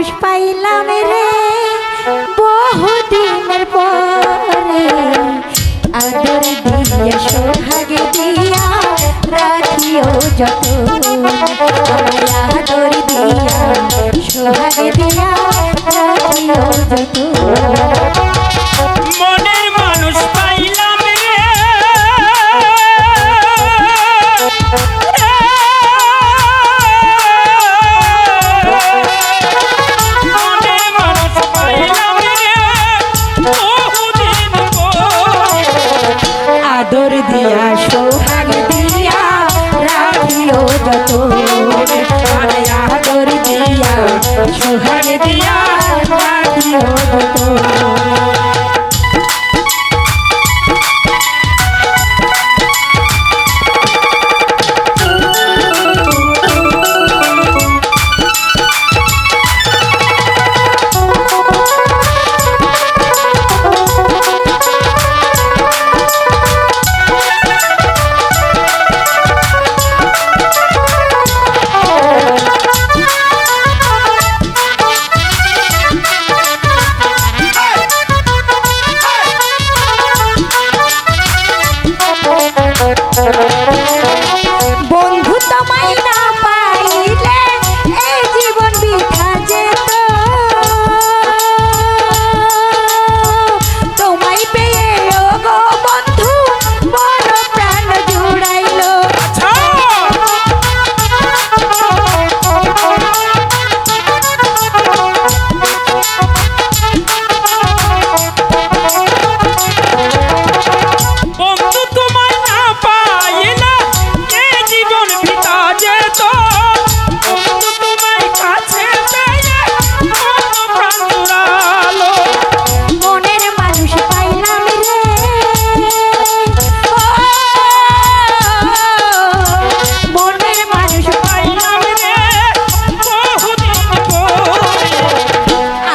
মানুষ পাইলাম রে, বহুদিনের পরে। আদর দিয়ে সোহাগে দিয়া রাখিও যত আদর দিয়া সোহাগে দিয়া রাখিও যত সোহাগ দিয়া।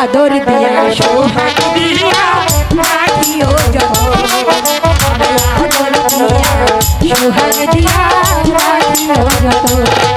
চাদর দিয়া সোহাগ দিয়া রাখিও যত সোহাগ দিয়া রাখিও যত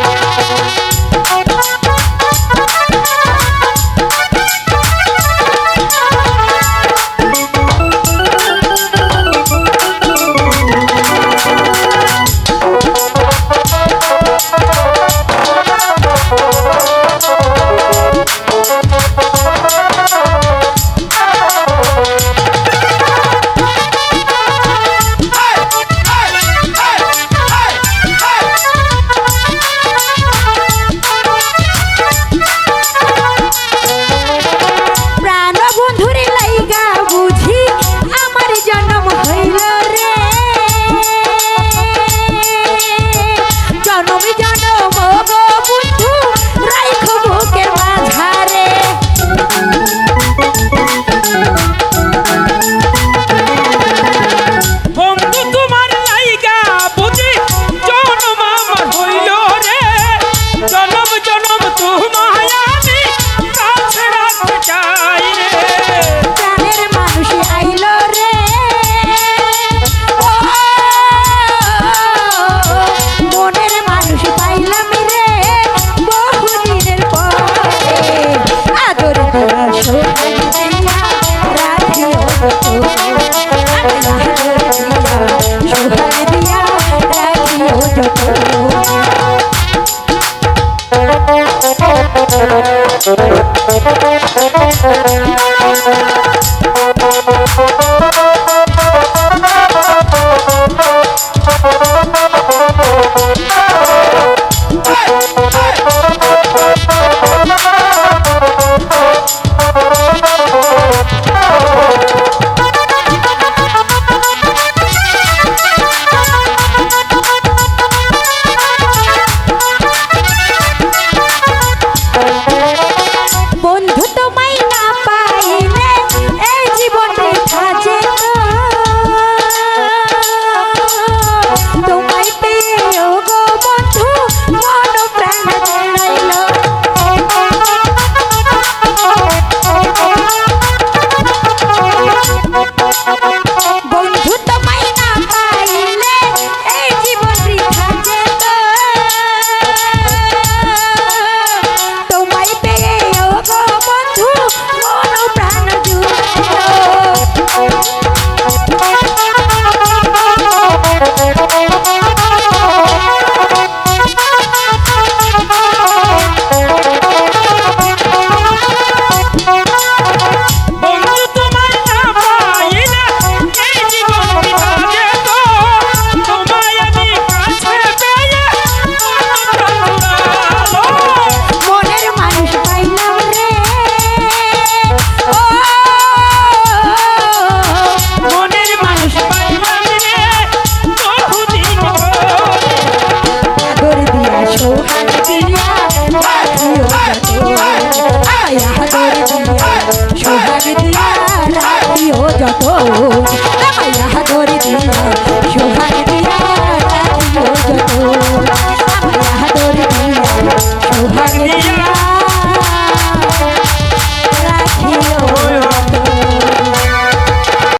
in